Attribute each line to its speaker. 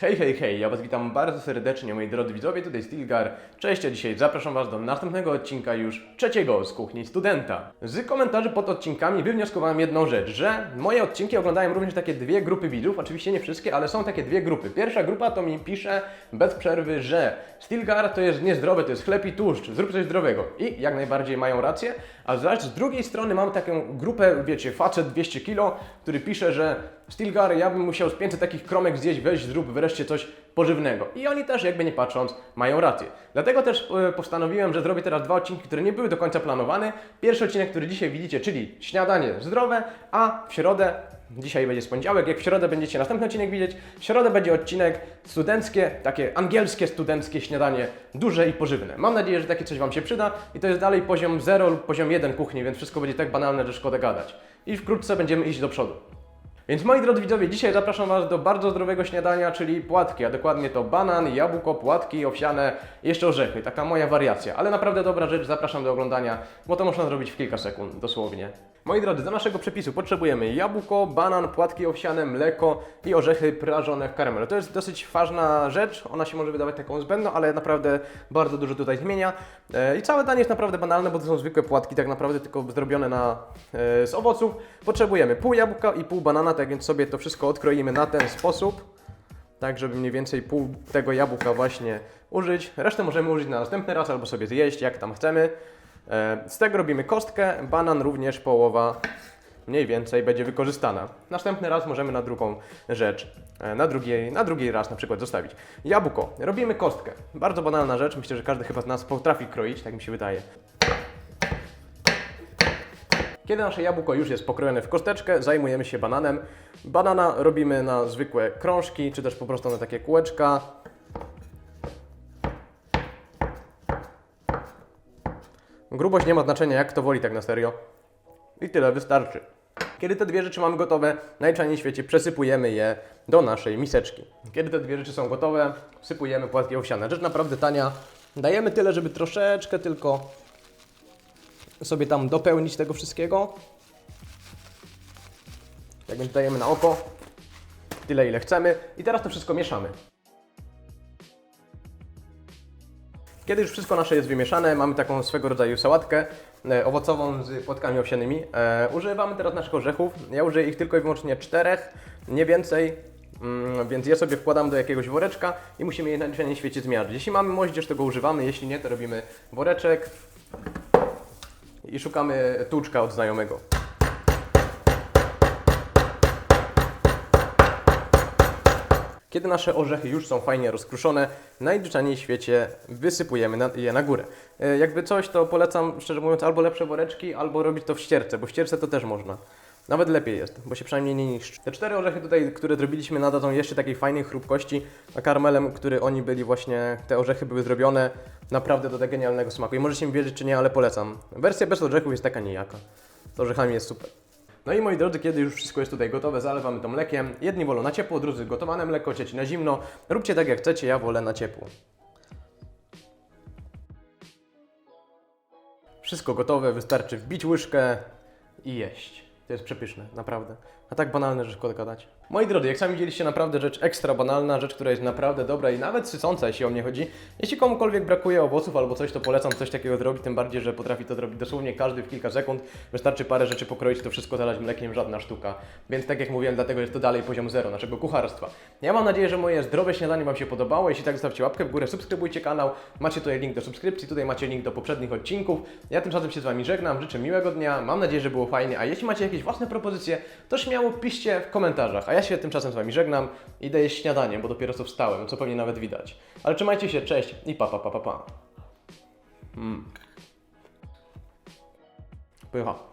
Speaker 1: Hej, hej, hej, ja Was witam bardzo serdecznie, moi drodzy widzowie, tutaj Stilgar. Cześć, a dzisiaj zapraszam Was do następnego odcinka już trzeciego z Kuchni Studenta. Z komentarzy pod odcinkami wywnioskowałem jedną rzecz, że moje odcinki oglądają również takie dwie grupy widzów, oczywiście nie wszystkie, ale są takie dwie grupy. Pierwsza grupa to mi pisze bez przerwy, że Stilgar to jest niezdrowe, to jest chleb i tłuszcz, zrób coś zdrowego. I jak najbardziej mają rację, a z drugiej strony mam taką grupę, wiecie, facet 200 kilo, który pisze, że Stilgar, ja bym musiał z 500 takich kromek zjeść, weź zrób wreszcie coś pożywnego. I oni też, jakby nie patrząc, mają rację. Dlatego też e, postanowiłem, że zrobię teraz dwa odcinki, które nie były do końca planowane. Pierwszy odcinek, który dzisiaj widzicie, czyli śniadanie zdrowe, a w środę, dzisiaj będzie z poniedziałek, jak w środę będziecie następny odcinek widzieć, w środę będzie odcinek studenckie, takie angielskie studenckie śniadanie, duże i pożywne. Mam nadzieję, że takie coś Wam się przyda i to jest dalej poziom 0 lub poziom 1 kuchni, więc wszystko będzie tak banalne, że szkoda gadać. I wkrótce będziemy iść do przodu. Więc moi drodzy widzowie, dzisiaj zapraszam Was do bardzo zdrowego śniadania, czyli płatki, a dokładnie to banan, jabłko, płatki, owsiane, jeszcze orzechy. Taka moja wariacja, ale naprawdę dobra rzecz, zapraszam do oglądania, bo to można zrobić w kilka sekund, dosłownie. Moi drodzy, do naszego przepisu potrzebujemy jabłko, banan, płatki owsiane, mleko i orzechy prażone w karamelu. To jest dosyć ważna rzecz, ona się może wydawać taką zbędną, ale naprawdę bardzo dużo tutaj zmienia. E, I całe danie jest naprawdę banalne, bo to są zwykłe płatki, tak naprawdę tylko zrobione na, e, z owoców. Potrzebujemy pół jabłka i pół banana, tak więc sobie to wszystko odkroimy na ten sposób. Tak, żeby mniej więcej pół tego jabłka właśnie użyć. Resztę możemy użyć na następny raz albo sobie zjeść, jak tam chcemy. E, Z tego robimy kostkę, banan również połowa mniej więcej będzie wykorzystana. Następny raz możemy na drugą rzecz, e, na drugi, na drugi raz na przykład zostawić. Jabłko, robimy kostkę. Bardzo banalna rzecz, myślę, że każdy chyba z nas potrafi kroić, tak mi się wydaje. Kiedy nasze jabłko już jest pokrojone w kosteczkę, zajmujemy się bananem. Banana robimy na zwykłe krążki, czy też po prostu na takie kółeczka. Grubość nie ma znaczenia, jak kto woli tak na serio. I tyle wystarczy. Kiedy te dwie rzeczy mamy gotowe, najczęściej w świecie przesypujemy je do naszej miseczki. Kiedy te dwie rzeczy są gotowe, wsypujemy płatki owsiane. Rzecz naprawdę tania. Dajemy tyle, żeby troszeczkę tylko sobie tam dopełnić tego wszystkiego. Tak więc dajemy na oko tyle, ile chcemy. I teraz to wszystko mieszamy. Kiedy już wszystko nasze jest wymieszane, mamy taką swego rodzaju sałatkę e, owocową z płatkami owsianymi. E, używamy teraz naszych orzechów. Ja użyję ich tylko i wyłącznie czterech, nie więcej. Mm, więc je sobie wkładam do jakiegoś woreczka i musimy je najczęściej w świecie zmierzyć. Jeśli mamy moździerz, to go używamy, jeśli nie, to robimy woreczek i szukamy tłuczka od znajomego. Kiedy nasze orzechy już są fajnie rozkruszone, najzwyczajniej w świecie wysypujemy je na górę. E, jakby coś, to polecam, szczerze mówiąc, albo lepsze woreczki, albo robić to w ścierce, bo w ścierce to też można. Nawet lepiej jest, bo się przynajmniej nie niszczy. Te cztery orzechy tutaj, które zrobiliśmy, nadadzą jeszcze takiej fajnej chrupkości, a karmelem, który oni byli właśnie, te orzechy były zrobione, naprawdę do tego genialnego smaku. I możecie mi wierzyć czy nie, ale polecam. Wersja bez orzechów jest taka nijaka. Z orzechami jest super. No i moi drodzy, kiedy już wszystko jest tutaj gotowe, zalewamy to mlekiem. Jedni wolą na ciepło, drudzy gotowane mleko, trzeci na zimno. Róbcie tak jak chcecie, ja wolę na ciepło. Wszystko gotowe, wystarczy wbić łyżkę i jeść. To jest przepyszne, naprawdę. A tak banalne, że szkoda gadać. Moi drodzy, jak sami widzieliście, naprawdę rzecz ekstra banalna, rzecz, która jest naprawdę dobra i nawet sycąca, jeśli o mnie chodzi. Jeśli komukolwiek brakuje owoców albo coś, to polecam coś takiego zrobić, tym bardziej, że potrafi to zrobić dosłownie każdy w kilka sekund. Wystarczy parę rzeczy pokroić, to wszystko zalać mlekiem, żadna sztuka. Więc tak jak mówiłem, dlatego jest to dalej poziom zero naszego kucharstwa. Ja mam nadzieję, że moje zdrowe śniadanie Wam się podobało. Jeśli tak, zostawcie łapkę w górę, subskrybujcie kanał. Macie tutaj link do subskrypcji, tutaj macie link do poprzednich odcinków. Ja tymczasem się z Wami żegnam, życzę miłego dnia, mam nadzieję, że było fajnie. A jeśli macie jakieś własne propozycje, to śmiało piszcie w komentarzach. A ja się tymczasem z Wami żegnam. Idę jeść śniadanie, bo dopiero co wstałem, co pewnie nawet widać. Ale trzymajcie się, cześć i pa pa pa pa pa. Mm. Pycha.